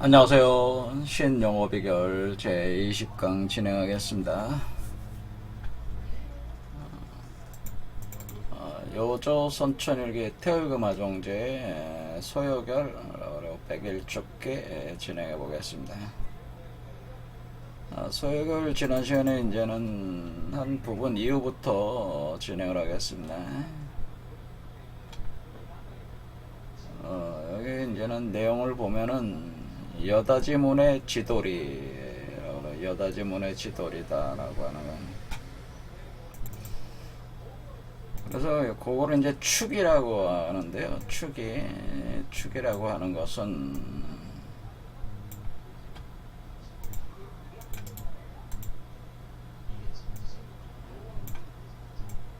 안녕하세요. 신 영어 비결 제20강 진행하겠습니다. 어, 요조 선천일기 태울금화종제 소요결 어려 101쪽게 진행해 보겠습니다. 아, 소요결 지난 시간에 이제는 한 부분 이후부터 진행을 하겠습니다. 어, 여기 이제는 내용을 보면은 여다지문의 지돌이 여다지문의 지돌이다라고 하는 건 그래서 그거를 이제 축이라고 하는데요. 축이 축이라고 하는 것은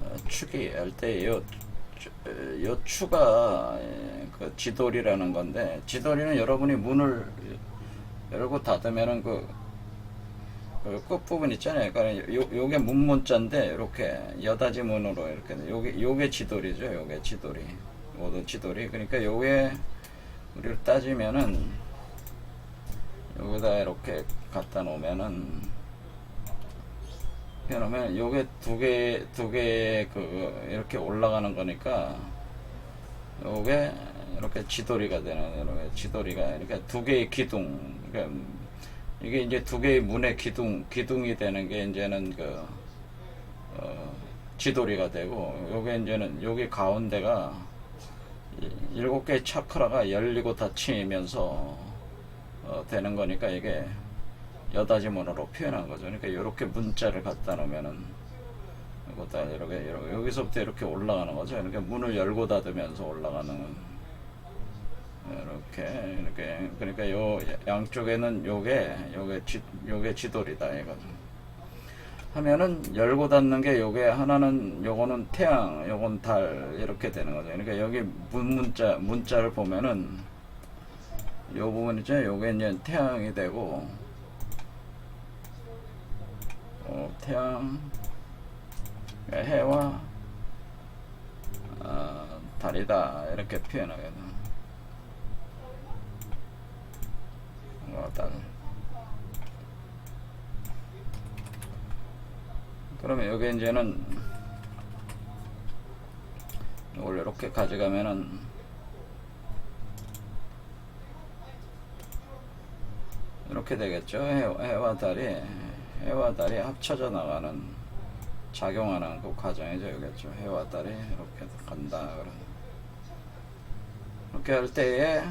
어, 축이 할 때요 요 추가 예, 그 지돌이라는 건데 지돌이는 여러분이 문을 열고 닫으면은 그, 그 끝부분 있잖아요. 그러니까 요, 요게 문문자인데 이렇게 여다지 문으로 이렇게 요게 요게 지돌이죠. 요게 지돌이 모든 지돌이 그러니까 요게 우리를 따지면은 여기다 이렇게 갖다 놓으면은 그러면 요게 두 개, 두 개, 그, 이렇게 올라가는 거니까, 요게 이렇게 지돌이가 되는, 이렇게 지돌이가, 이렇게 두 개의 기둥, 그러니까 이게 이제 두 개의 문의 기둥, 기둥이 되는 게 이제는 그, 어, 지돌이가 되고, 요게 이제는, 요게 가운데가 이- 일곱 개의 차크라가 열리고 닫히면서, 어, 되는 거니까 이게 여다지문으로 표현한 거죠. 그러니까 이렇게 문자를 갖다 놓으면은 이거다 이렇게, 이렇게 여기서부터 이렇게 올라가는 거죠. 이렇게 문을 열고 닫으면서 올라가는 이렇게 이렇게 그러니까 요 양쪽에는 요게 요게 지 요게 지돌이다 이거. 하면은 열고 닫는 게 요게 하나는 요거는 태양, 요건 달 이렇게 되는 거죠. 그러니까 여기 문 문자 문자를 보면은 요 부분 있죠. 요게 이제 태양이 되고 어, 태양, 해와 어, 달이다 이렇게 표현하거든. 어, 달. 그러면 여기 이제는 이걸 이렇게 가져가면은 이렇게 되겠죠. 해, 해와 달이 해와 달이 합쳐져 나가는 작용하는 그 과정이죠. 여기죠. 해와 달이 이렇게 간다. 그런 이렇게 할 때에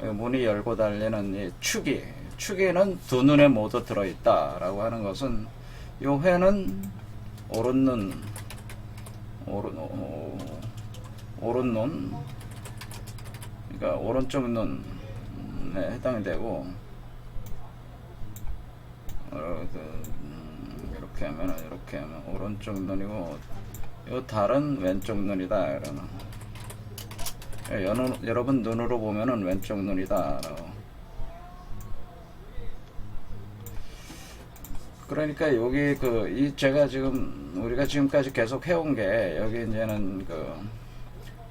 문이 열고 달리는 이 축이 축에는 두 눈에 모두 들어있다라고 하는 것은 요 회는 오른 눈 오른 오, 오른 눈 그러니까 오른쪽 눈에 해당이 되고 어, 그, 음, 이렇게 하면 이렇게 하면 오른쪽 눈이고 요 달은 왼쪽 눈이다 이러면 예, 여러분 눈으로 보면은 왼쪽 눈이다. 그러니까 여기 그 이 제가 지금 우리가 지금까지 계속 해온 게 여기 이제는 그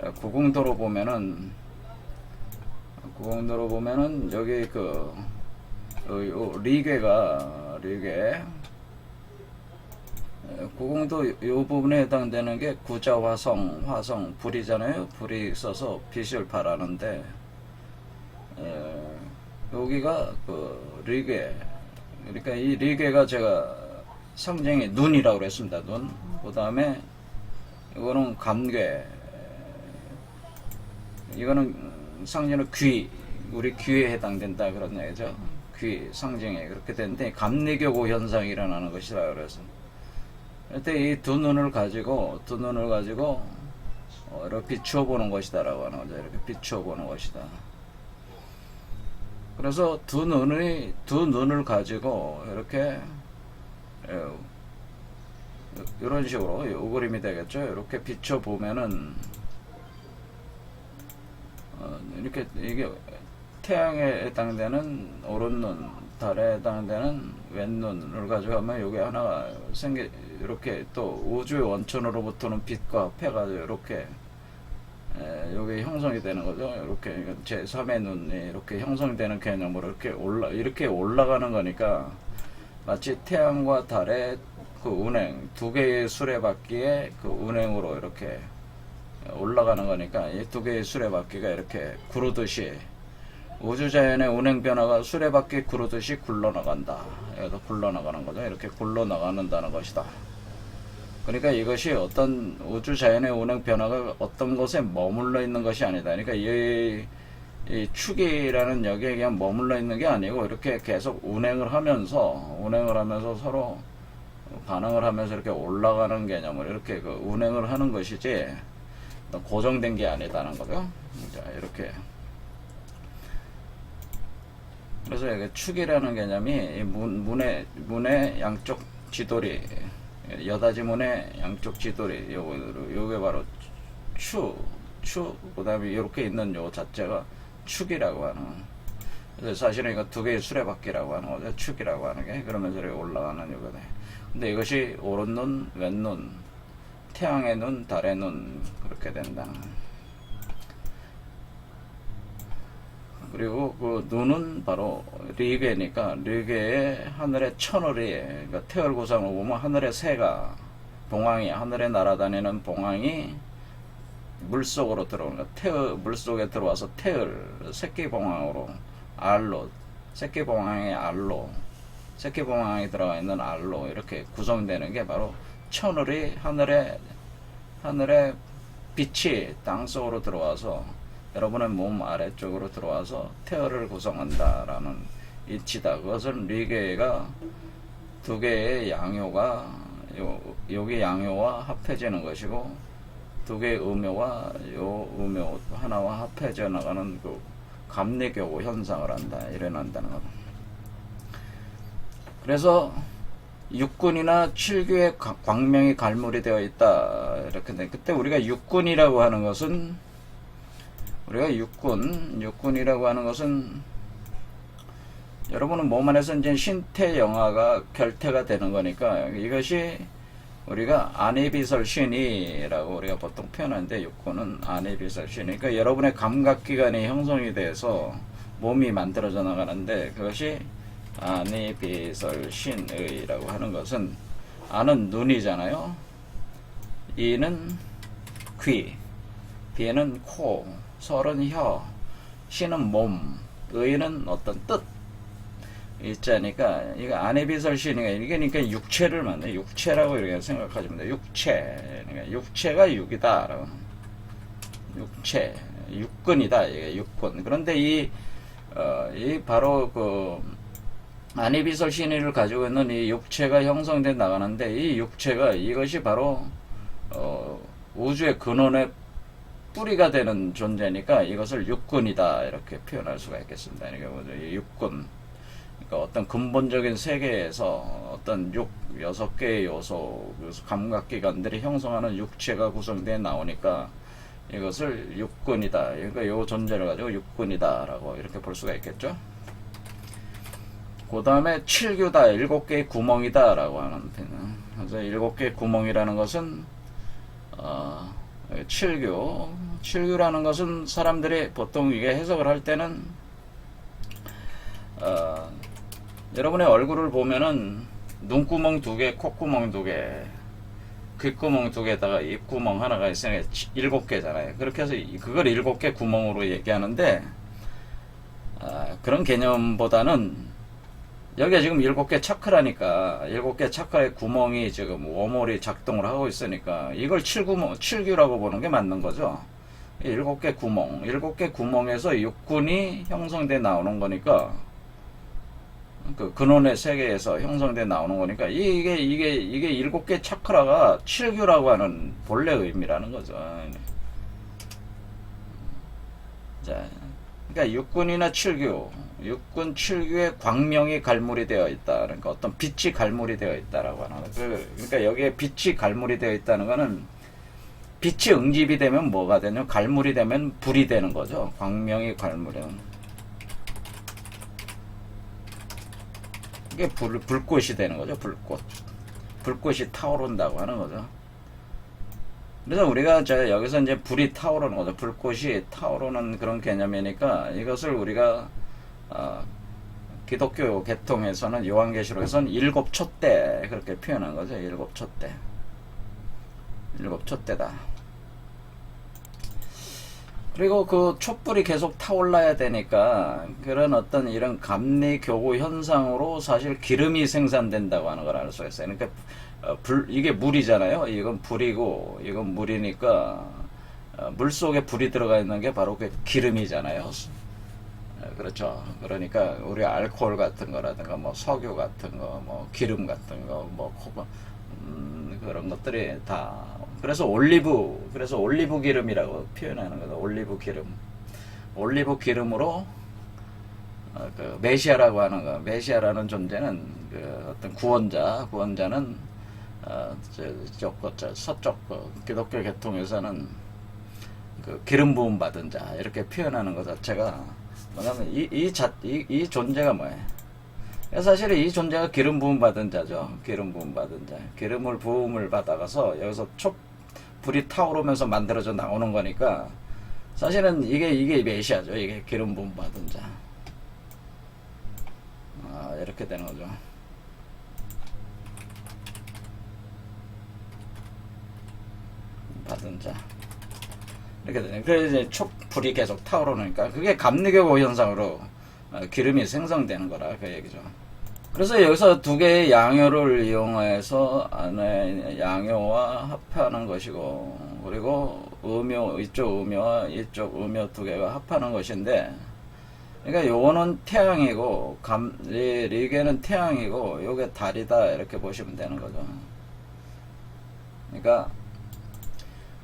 어, 구공도로 보면은 구공도로 보면은 여기 그 어, 요 리괴가 리괴 에, 구공도 요 부분에 해당되는 게 구자 화성 화성 불이잖아요. 불이 있어서 빛을 발하는데 에, 여기가 그 리괴. 그러니까 이 리괴가 제가 상징이 눈이라고 그랬습니다 눈 그 다음에 이거는 감괴. 이거는 상징은 귀. 우리 귀에 해당된다 그런 얘기죠. 귀 상징이 그렇게 되는데 감리교고 현상이 일어나는 것이라 그래서 그때 이두 눈을 가지고 두 눈을 가지고 어, 이렇게 비추어 보는 것이다라고 하는 거죠. 이렇게 비추어 보는 것이다. 그래서 두 눈이 두 눈을 가지고 이렇게 어, 이런 식으로 요 그림이 되겠죠. 이렇게 비춰 보면은 어, 이렇게 이게 태양에 해당되는 오른 눈, 달에 해당되는 왼 눈을 가져가면 여기 하나가 생기 이렇게 또 우주의 원천으로부터는 빛과 폐가 이렇게 에, 요게 형성이 되는 거죠. 이렇게 제 3의 눈이 이렇게 형성되는 개념으로 이렇게 올라 이렇게 올라가는 거니까 마치 태양과 달의 그 운행 두 개의 수레바퀴의 그 운행으로 이렇게 올라가는 거니까 이 두 개의 수레바퀴가 이렇게 구르듯이 우주자연의 운행 변화가 수레바퀴 구르듯이 굴러나간다. 여기서 굴러나가는 거죠. 이렇게 굴러나가는다는 것이다. 그러니까 이것이 어떤 우주 자연의 운행 변화가 어떤 곳에 머물러 있는 것이 아니다. 그러니까 이, 이 축이라는 여기에 그냥 머물러 있는 게 아니고 이렇게 계속 운행을 하면서 운행을 하면서 서로 반응을 하면서 이렇게 올라가는 개념을 이렇게 그 운행을 하는 것이지 고정된 게 아니다는 거죠. 자, 이렇게. 그래서 축이라는 개념이 이 문, 문의, 문의 양쪽 지돌이, 여다지 문의 양쪽 지돌이, 요거, 요게 바로 축, 축, 그 다음에 이렇게 있는 요 자체가 축이라고 하는. 그래서 사실은 이거 두 개의 수레바퀴라고 하는 거죠. 축이라고 하는 게. 그러면서 이렇게 올라가는 요거네. 근데 이것이 오른 눈, 왼 눈, 태양의 눈, 달의 눈, 그렇게 된다. 그리고 그 눈은 바로 리게니까 리게의 하늘의 천을이 그러니까 태열고상을 보면 하늘의 새가 봉황이 하늘에 날아다니는 봉황이 물속으로 들어오는 거 태을 물속에 들어와서 태을 새끼 봉황으로 알로 새끼 봉황의 알로 새끼 봉황이 들어가 있는 알로 이렇게 구성되는 게 바로 천을이 하늘에 하늘의 빛이 땅 속으로 들어와서 여러분의 몸 아래쪽으로 들어와서 태어를 구성한다라는 이치다. 그것은 리게가 두 개의 양요가 요, 여기 양요와 합해지는 것이고 두 개의 음요와 요 음요 하나와 합해져 나가는 그 감리교고 현상을 한다. 일어난다는 것. 그래서 육군이나 칠규의 가- 광명이 갈물이 되어 있다. 이렇게 돼. 그때 우리가 육군이라고 하는 것은 우리가 육군, 육군이라고 하는 것은 여러분은 몸 안에서 이제 신태 영화가 결태가 되는 거니까 이것이 우리가 아니비설신이라고 우리가 보통 표현하는데 육군은 아니비설신. 그러니까 여러분의 감각기관이 형성이 돼서 몸이 만들어져 나가는데 그것이 아니비설신의라고 하는 것은 아는 눈이잖아요. 이는 귀, 비는 코, 설은 혀, 신은 몸, 의는 어떤 뜻. 있자니까 이거 아내비설신이가 이게 그러니까 육체를 만든 육체라고 이렇게 생각하시면 돼요. 육체, 그러니까 육체가 육이다라고. 육체, 육근이다 이게 육근. 그런데 이, 어, 이 바로 그 아니비설 신의를 가지고 있는 이 육체가 형성돼 나가는데 이 육체가 이것이 바로 어, 우주의 근원의 뿌리가 되는 존재니까 이것을 육근이다 이렇게 표현할 수가 있겠습니다. 이 육근. 그러니까 어떤 근본적인 세계에서 어떤 육 여섯 개의 요소, 감각기관들이 형성하는 육체가 구성되어 나오니까 이것을 육근이다. 그러니까 이 존재를 가지고 육근이다라고 이렇게 볼 수가 있겠죠. 그 다음에 칠규다, 일곱 개의 구멍이다 라고 하는 표현. 그래서 일곱 개의 구멍이라는 것은 어, 칠규, 칠규라는 것은 사람들이 보통 이게 해석을 할 때는 어, 여러분의 얼굴을 보면은 눈구멍 두 개, 콧구멍 두 개, 귓구멍 두 개에다가 입구멍 하나가 있으니까 치- 일곱 개잖아요. 그렇게 해서 이- 그걸 일곱 개 구멍으로 얘기하는데 아, 그런 개념보다는 여기가 지금 일곱 개 차크라니까 일곱 개 차크의 구멍이 지금 워몰이 작동을 하고 있으니까 이걸 칠구멍 칠규라고 보는 게 맞는 거죠. 일곱 개 구멍, 일곱 개 구멍에서 육군이 형성돼 나오는 거니까 그 근원의 세계에서 형성돼 나오는 거니까 이게 이게 이게 일곱 개 차크라가 칠규라고 하는 본래 의미라는 거죠. 자, 그러니까 육군이나 칠규, 육군 칠규의 광명이 갈물이 되어 있다. 그러니까 어떤 빛이 갈물이 되어 있다라고 하는 거. 그, 그러니까 여기에 빛이 갈물이 되어 있다는 거는 빛이 응집이 되면 뭐가 되냐? 갈물이 되면 불이 되는 거죠. 광명이 갈물이면. 이게 불, 불꽃이 되는 거죠. 불꽃. 불꽃이 타오른다고 하는 거죠. 그래서 우리가 저 여기서 이제 불이 타오르는 거죠. 불꽃이 타오르는 그런 개념이니까 이것을 우리가 어, 기독교 계통에서는 요한계시록에서는 일곱 촛대 그렇게 표현한 거죠. 일곱 촛대. 일곱 촛대다. 그리고 그 촛불이 계속 타올라야 되니까 그런 어떤 이런 감리 교구 현상으로 사실 기름이 생산된다고 하는 걸 알 수가 있어요. 그러니까 어, 불 이게 물이잖아요. 이건 불이고 이건 물이니까 어, 물 속에 불이 들어가 있는 게 바로 그 기름이잖아요. 어, 그렇죠. 그러니까 우리 알코올 같은 거라든가 뭐 석유 같은 거, 뭐 기름 같은 거, 뭐 코- 음, 그런 것들이 다 그래서 올리브 그래서 올리브 기름이라고 표현하는 거죠. 올리브 기름. 올리브 기름으로 어, 그 메시아라고 하는 거 메시아라는 존재는 그 어떤 구원자 구원자는 어, 저, 저, 저, 서쪽 그 기독교 계통에서는 그 기름 부음 받은 자 이렇게 표현하는 것 자체가 뭐냐면 이, 이, 자, 이, 이 존재가 뭐예요? 사실은 이 존재가 기름 부음 받은 자죠. 기름 부음 받은 자. 기름을 부음을 받아가서 여기서 촉 불이 타오르면서 만들어져 나오는 거니까 사실은 이게 이게 메시아죠. 이게 기름 부음 받은 자. 아, 이렇게 되는 거죠. 받은 자. 이렇게 되네. 그래서 이제 촉불이 계속 타오르니까 그게 감리교고 현상으로 어, 기름이 생성되는 거라 그 얘기죠. 그래서 여기서 두 개의 양효를 이용해서 안에 양효와 합하는 것이고 그리고 음효 이쪽 음효와 이쪽 음효 두 개가 합하는 것인데 그러니까 요거는 태양이고 감 리, 리게는 태양이고 요게 달이다 이렇게 보시면 되는 거죠. 그러니까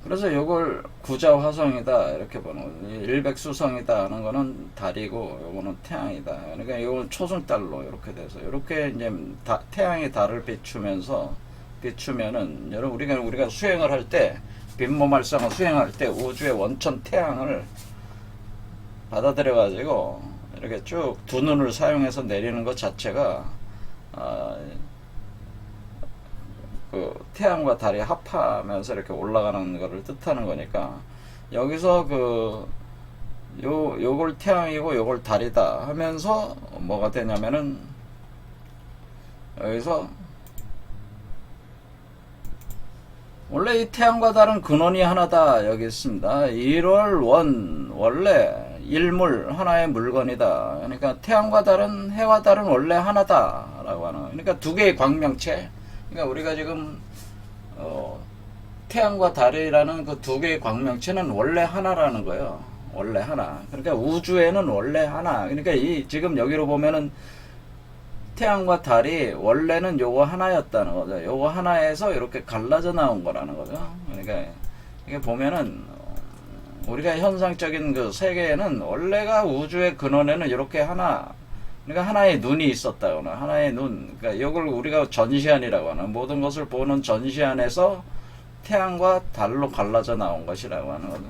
그래서 요걸 구자 화성이다 이렇게 보는. 일백수성이다 하는 거는 달이고 요거는 태양이다. 그러니까 요건 초승달로 이렇게 돼서 이렇게 이제 다, 태양이 달을 비추면서 비추면은 여러분 우리가 우리가 수행을 할때 활성을 수행할 때 우주의 원천 태양을 받아들여 가지고 이렇게 쭉 두 눈을 사용해서 내리는 것 자체가 아, 그 태양과 달이 합하면서 이렇게 올라가는 것을 뜻하는 거니까 여기서 그 요 요걸 태양이고 요걸 달이다 하면서 뭐가 되냐면은 여기서 원래 이 태양과 달은 근원이 하나다 여기 있습니다. 1월 원 원래 일물 하나의 물건이다. 그러니까 태양과 달은 해와 달은 원래 하나다라고 하는. 그러니까 두 개의 광명체. 그러니까 우리가 지금 어, 태양과 달이라는 그 두 개의 광명체는 원래 하나라는 거예요. 원래 하나. 그러니까 우주에는 원래 하나. 그러니까 이 지금 여기로 보면은 태양과 달이 원래는 요거 하나였다는 거죠. 요거 하나에서 이렇게 갈라져 나온 거라는 거죠. 그러니까 이게 보면은 어, 우리가 현상적인 그 세계에는 원래가 우주의 근원에는 이렇게 하나 그러니까 하나의 눈이 있었다거나 하나의 눈 그러니까 이걸 우리가 전시안이라고 하는 모든 것을 보는 전시안에서 태양과 달로 갈라져 나온 것이라고 하는 거죠.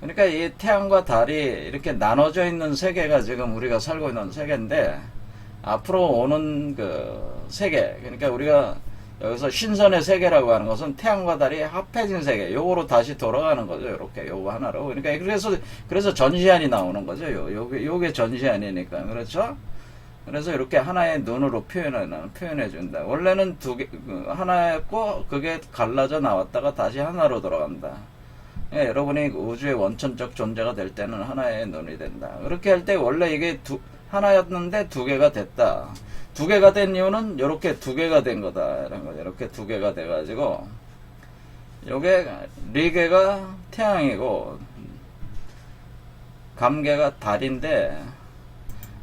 그러니까 이 태양과 달이 이렇게 나눠져 있는 세계가 지금 우리가 살고 있는 세계인데 앞으로 오는 그 세계 그러니까 우리가 여기서 신선의 세계라고 하는 것은 태양과 달이 합해진 세계. 요거로 다시 돌아가는 거죠. 이렇게. 요거 하나로. 그러니까 그래서 그래서 전시안이 나오는 거죠. 요 요게 요게 전시안이니까. 그렇죠? 그래서 이렇게 하나의 눈으로 표현하는 표현해 준다. 원래는 두개 그 하나였고 그게 갈라져 나왔다가 다시 하나로 돌아간다. 예, 여러분이 우주의 원천적 존재가 될 때는 하나의 눈이 된다. 그렇게 할 때 원래 이게 두 하나였는데 두 개가 됐다. 두 개가 된 이유는 이렇게 두 개가 된 거다. 이런 거죠. 이렇게 두 개가 돼가지고 요게 리게가 태양이고 감개가 달인데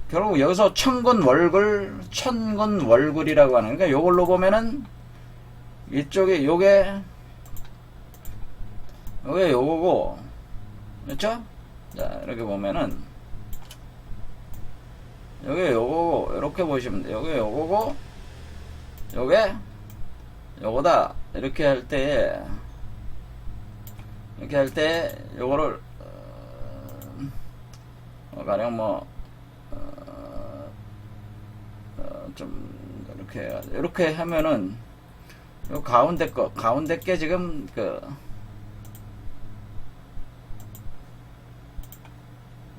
결국 여기서 천건 월굴 천건 월굴이라고 하는 그러니까 요걸로 보면은 이쪽에 요게 요게 요거고 그렇죠? 자 이렇게 보면은 여기 요거고 이렇게 보시면 돼요. 여기 요거고 요게 요거다 이렇게 할 때 이렇게 할 때 요거를 어, 가령 뭐 어, 어, 좀 이렇게 이렇게 하면은 요 가운데 거 가운데 게 지금 그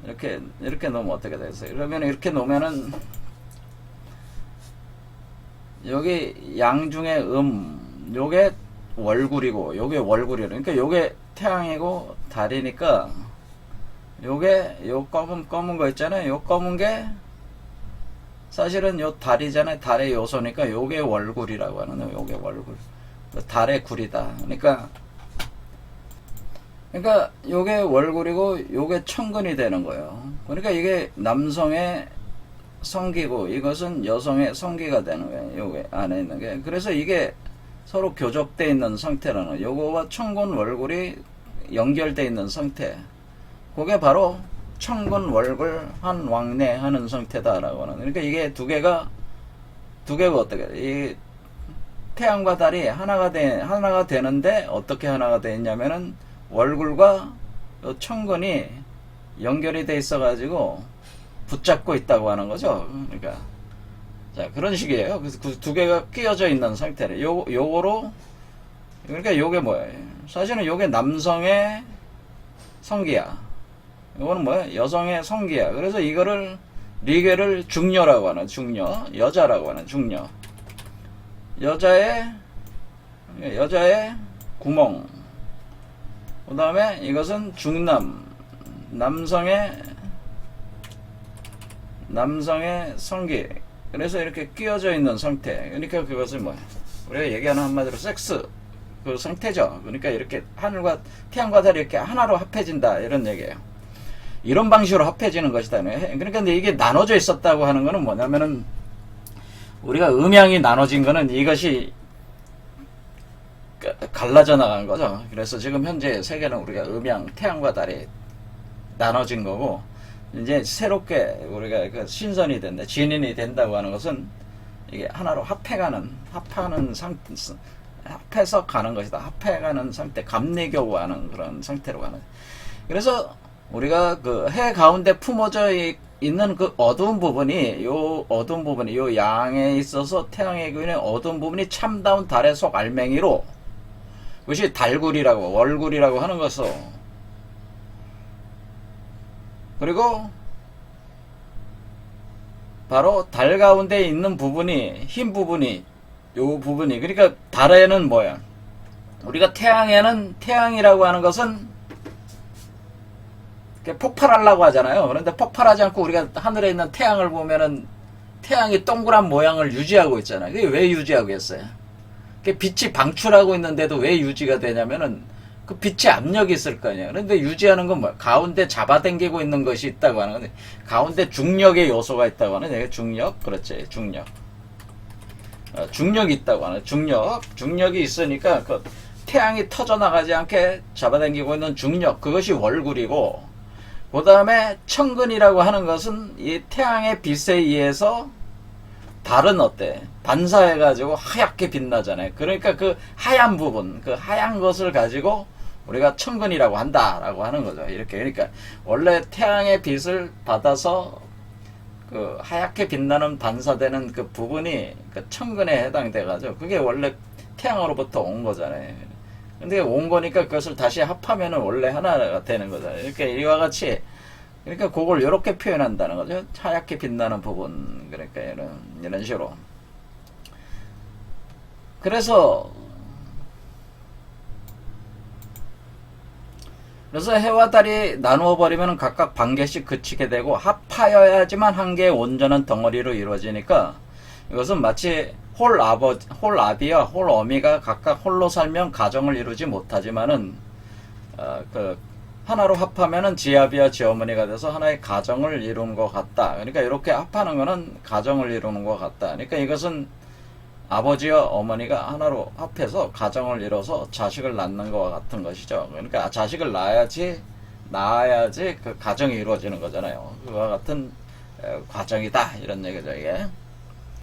이렇게 이렇게 놓으면 어떻게 되겠어요? 그러면 이렇게 놓으면은 여기 양 중에 음 요게 월굴이고 요게 월굴이로 그러니까 요게 태양이고 달이니까 요게 요 검은 검은 거 있잖아요. 요 검은 게 사실은 요 달이잖아요. 달의 요소니까 요게 월굴이라고 하는 거예요. 요게 월굴. 그 달의 굴이다. 그러니까 그러니까 요게 월굴이고 요게 천근이 되는 거예요. 그러니까 이게 남성의 성기고 이것은 여성의 성기가 되는 거예요. 요게 안에 있는 게. 그래서 이게 서로 교접돼 있는 상태라는 거예요. 요거와 천근 월굴이 연결돼 있는 상태. 그게 바로 천근 월굴 한 왕래 하는 상태다라고 하는. 그러니까 이게 두 개가 두 개가 어떻게 돼? 이 태양과 달이 하나가 돼 하나가 되는데 어떻게 하나가 돼 있냐면은 월굴과 요 천근이 연결이 돼 있어 가지고 붙잡고 있다고 하는 거죠. 그러니까 자 그런 식이에요. 그래서 그 두 개가 끼어져 있는 상태래. 요 요거로 그러니까 요게 뭐예요? 사실은 요게 남성의 성기야. 이거는 뭐야? 여성의 성기야. 그래서 이거를 리게를 중녀라고 하는 중녀, 여자라고 하는 중녀. 여자의 여자의 구멍. 그 다음에 이것은 중남, 남성의 남성의 성기. 그래서 이렇게 끼어져 있는 상태. 그러니까 그것을 뭐야? 우리가 얘기하는 한마디로 섹스 그 상태죠. 그러니까 이렇게 하늘과 태양과 달이 이렇게 하나로 합해진다 이런 얘기예요. 이런 방식으로 합해지는 것이다. 그러니까 근데 이게 나눠져 있었다고 하는 거는 뭐냐면은 우리가 음양이 나눠진 거는 이것이 가- 갈라져 나간 거죠. 그래서 지금 현재 세계는 우리가 음양, 태양과 달이 나눠진 거고 이제 새롭게 우리가 그 신선이 된다, 진인이 된다고 하는 것은 이게 하나로 합해가는, 합하는 상태, 합해서 가는 것이다. 합해가는 상태, 감리교하는 그런 상태로 가는. 그래서 우리가 그 해 가운데 품어져 이- 있는 그 어두운 부분이 요 어두운 부분이 요 양에 있어서 태양의 교인의 어두운 부분이 참다운 달의 속 알맹이로 그것이 달굴이라고 월굴이라고 하는 것을 그리고 바로 달 가운데 있는 부분이 흰 부분이 요 부분이 그러니까 달에는 뭐야 우리가 태양에는 태양이라고 하는 것은 폭발하려고 하잖아요. 그런데 폭발하지 않고 우리가 하늘에 있는 태양을 보면은 태양이 동그란 모양을 유지하고 있잖아요. 그게 왜 유지하고 있어요? 그게 빛이 방출하고 있는데도 왜 유지가 되냐면은 그 빛의 압력이 있을 거 아니에요. 그런데 유지하는 건 뭐야? 가운데 잡아당기고 있는 것이 있다고 하는 건데 가운데 중력의 요소가 있다고 하는 얘기 중력. 그렇지. 중력. 어, 중력이 있다고 하는 중력. 중력이 있으니까 그 태양이 터져 나가지 않게 잡아당기고 있는 중력. 그것이 월굴이고 그 다음에 천근이라고 하는 것은 이 태양의 빛에 의해서 달은 어때? 반사해가지고 하얗게 빛나잖아요. 그러니까 그 하얀 부분, 그 하얀 것을 가지고 우리가 천근이라고 한다라고 하는 거죠. 이렇게. 그러니까 원래 태양의 빛을 받아서 그 하얗게 빛나는 반사되는 그 부분이 그 천근에 해당돼가지고 그게 원래 태양으로부터 온 거잖아요. 근데 온 거니까 그것을 다시 합하면은 원래 하나가 되는 거잖아요. 이렇게 이와 같이 그러니까 그걸 이렇게 표현한다는 거죠. 하얗게 빛나는 부분 그러니까 이런 이런 식으로. 그래서 그래서 해와 달이 나누어 버리면 각각 반 개씩 그치게 되고 합하여야지만 한 개의 온전한 덩어리로 이루어지니까 이것은 마치 홀 아버 홀 아비와 홀 어미가 각각 홀로 살면 가정을 이루지 못하지만은 어, 그 하나로 합하면은 지아비와 지어머니가 돼서 하나의 가정을 이루는 것 같다. 그러니까 이렇게 합하는 거는 가정을 이루는 것 같다. 그러니까 이것은 아버지와 어머니가 하나로 합해서 가정을 이뤄서 자식을 낳는 것과 같은 것이죠. 그러니까 자식을 낳아야지 낳아야지 그 가정이 이루어지는 거잖아요. 그와 같은 에, 과정이다 이런 얘기죠 이게.